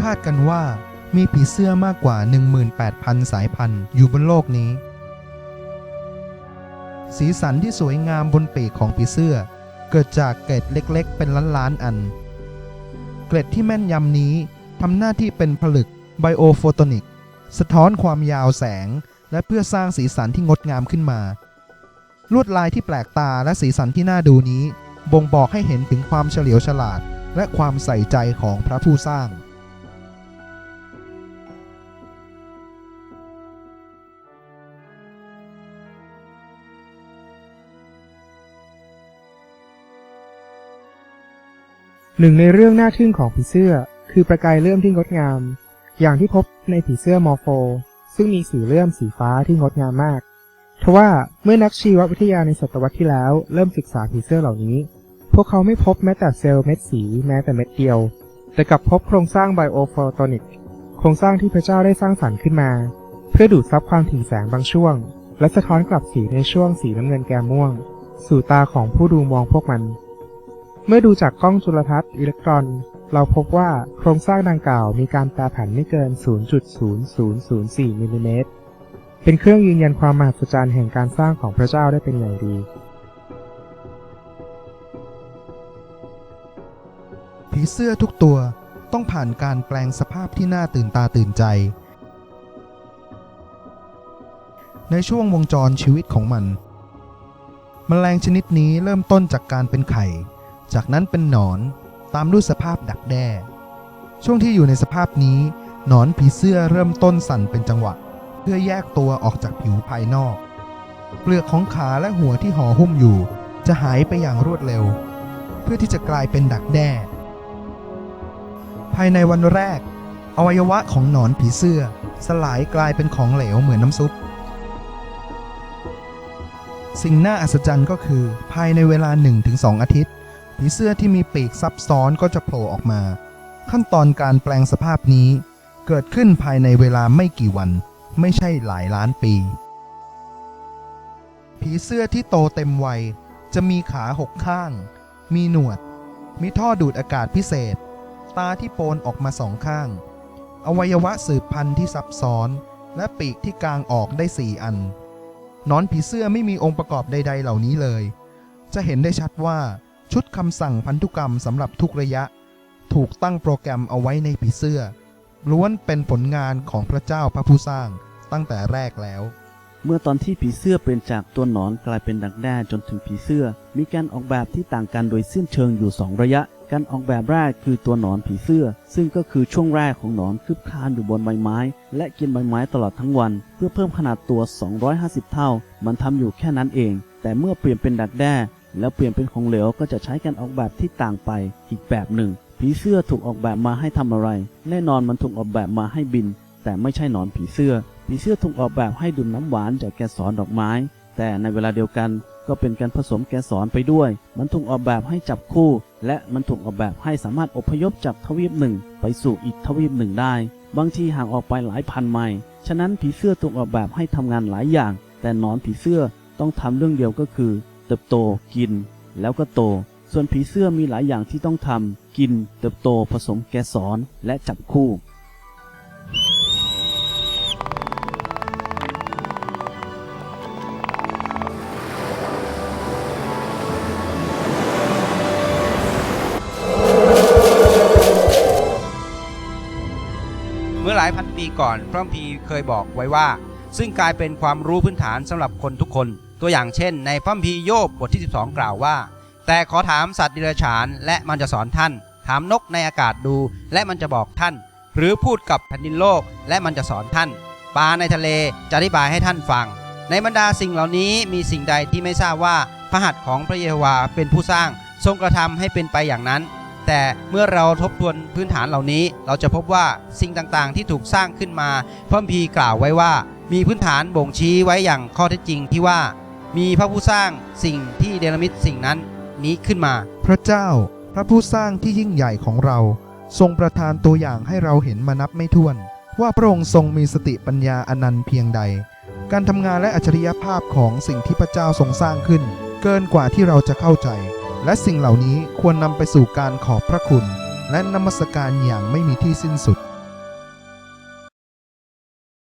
คาดกันว่ามีผีเสื้อมากกว่า 18,000 สายพันธุ์อยู่บนโลกนี้ สีสันที่สวยงามบนปีกของผีเสื้อ เกิดจากเกล็ดเล็กๆ เป็นล้านๆอัน เกล็ดที่แม่นยำนี้ทำหน้าที่เป็นผลึกไบโอโฟโตนิก สะท้อนความยาวแสง และเพื่อสร้างสีสันที่งดงามขึ้นมา ลวดลายที่แปลกตาและสีสันที่น่าดูนี้ บ่งบอกให้เห็นถึงความเฉลียวฉลาด และความใส่ใจของพระผู้สร้าง หนึ่งในเรื่องน่าทึ่งของผีเสื้อ คือประกายเลื่อมที่งดงาม อย่างที่พบในผีเสื้อมอร์โฟ ซึ่งมีสีเลื่อมสีฟ้าที่งดงามมาก ทว่าเมื่อนักชีววิทยาในศตวรรษที่แล้วเริ่มศึกษาผีเสื้อเหล่านี้ พวกเขาไม่พบแม้แต่เซลล์เม็ดสีแม้แต่เม็ดเดียว แต่กลับพบโครงสร้างไบโอโฟโตนิกโครงสร้างที่พระเจ้าได้สร้างสรรค์ขึ้นมา เพื่อดูดซับความถี่แสงบางช่วง และสะท้อนกลับสีในช่วงสีน้ำเงินแกมม่วง สู่ตาของผู้ดูมองพวกมัน เมื่อดูจากกล้องจุลทรรศน์อิเล็กตรอน เราพบว่าโครงสร้างดังกล่าวมีการแปรผันไม่เกิน 0.0004มิลลิเมตร เป็นเครื่องยืนยันความมหัศจรรย์แห่งการสร้างของพระเจ้าได้เป็นอย่างดี ผีเสื้อทุกตัวต้องผ่านการแปลงสภาพที่น่าตื่นตาตื่นใจ ในช่วงวงจรชีวิตของมันแมลงชนิดนี้เริ่มต้นจากการเป็นไข่ จากนั้นเป็นหนอน ตามด้วยสภาพดักแด้ ช่วงที่อยู่ในสภาพนี้ หนอนผีเสื้อเริ่มต้นสั่นเป็นจังหวะ พื่อแยกตัวออกจากผิวภายนอก เปลือกของขาและหัวที่ห่อหุ้มอยู่ จะหายไปอย่างรวดเร็ว เพื่อที่จะกลายเป็นดักแด้ ภายในวันแรก อวัยวะของหนอนผีเสื้อ สลายกลายเป็นของเหลวเหมือนน้ำซุป สิ่งน่าอัศจรรย์ก็คือ ภายในเวลา 1-2 อาทิตย์ ผีเสื้อที่มีปีกซับซ้อนก็จะโผล่ออกมา ขั้นตอนการแปลงสภาพนี้เกิดขึ้นภายในเวลาไม่กี่วัน ไม่ใช่หลายล้านปี ผีเสื้อที่โตเต็มวัยจะมีขาหกข้าง มีหนวด มีท่อดูดอากาศพิเศษ ตาที่โปนออกมาสองข้าง อวัยวะสืบพันธุ์ที่ซับซ้อน และปีกที่กางออกได้สี่อัน นอนผีเสื้อไม่มีองค์ประกอบใด ๆ เหล่านี้เลย จะเห็นได้ชัดว่าชุดคำสั่งพันธุกรรมสำหรับทุกระยะ ถูกตั้งโปรแกรมเอาไว้ในผีเสื้อล้วนเป็นผลงานของพระเจ้าพระผู้สร้าง ตั้งแต่แรกแล้ว เมื่อตอนที่ผีเสื้อเปลี่ยนจากตัวหนอนกลายเป็นดักแด้จนถึงผีเสื้อ มีการออกแบบที่ต่างกันโดยสิ้นเชิงอยู่ 2 ระยะ การออกแบบแรกคือตัวหนอนผีเสื้อ ซึ่งก็คือช่วงแรกของหนอนคืบคลานอยู่บนใบไม้ และกินใบไม้ตลอดทั้งวัน เพื่อเพิ่มขนาดตัว 250 เท่า มันทำอยู่แค่นั้นเอง แต่เมื่อเปลี่ยนเป็นดักแด้แล้วเปลี่ยนเป็นของเหลวก็จะใช้การออกแบบที่ต่างไปอีกแบบหนึ่งผีเสื้อถูกออกแบบมาให้ทำอะไร แน่นอนมันถูกออกแบบมาให้บิน แต่ไม่ใช่หนอนผีเสื้อ ผีเสื้อถูกออกแบบให้ดื่มน้ำหวานจากแกสรดอกไม้ แต่ในเวลาเดียวกันก็เป็นการผสมแกสรไปด้วย มันถูกออกแบบให้จับคู่ และมันถูกออกแบบให้สามารถอพยพจากทวีปหนึ่ง ไปสู่อีกทวีปหนึ่งได้ บางทีห่างออกไปหลายพันไมล์ ฉะนั้นผีเสื้อถูกออกแบบให้ทำงานหลายอย่าง แต่นอนผีเสื้อต้องทำเรื่องเดียวก็คือ เติบโต กิน แล้วก็โต ส่วนผีเสื้อมีหลายอย่างที่ต้องทำกิน เติบโต ผสมแกสรและจับคู่ายพันปีก่อนพระคัมภีเคยบอกไว้ว่า ซึ่งกลายเป็นความรู้พื้นฐานสำหรับคนทุกคน ตัวอย่างเช่น ในพระคัมภีโยบบทที่ 12 กล่าวว่า แต่ขอถามสัตว์ดิเรกชันและมันจะสอนท่าน ถามนกในอากาศดู และมันจะบอกท่าน หรือพูดกับแผ่นดินโลก และมันจะสอนท่านปลาในทะเลจะอธิบายให้ท่านฟัง ในบรรดาสิ่งเหล่านี้มีสิ่งใดที่ไม่ทราบว่าพระหัตถ์ของพระเยโฮวาเป็นผู้สร้าง ทรงกระทำให้เป็นไปอย่างนั้น แต่เมื่อเราทบทวนพื้นฐานเหล่านี้ เราจะพบว่าสิ่งต่างๆ ที่ถูกสร้างขึ้นมาพระคัมภีกล่าวไว้ว่า มีพื้นฐานบ่งชี้ไว้อย่างข้อเท็จจริงที่ว่า มีพระผู้สร้างสิ่งที่เดลมิตสิ่งนั้นนี้ขึ้นมา พระเจ้าพระผู้สร้างที่ยิ่งใหญ่ของเรา ทรงประทานตัวอย่างให้เราเห็นมานับไม่ถ้วน ว่าพระองค์ทรงมีสติปัญญาอนันต์เพียงใด การทำงานและอัจฉริยภาพของสิ่งที่พระเจ้าทรงสร้างขึ้น เกินกว่าที่เราจะเข้าใจ และสิ่งเหล่านี้ควรนำไปสู่การขอบพระคุณ และนมัสการอย่างไม่มีที่สิ้นสุด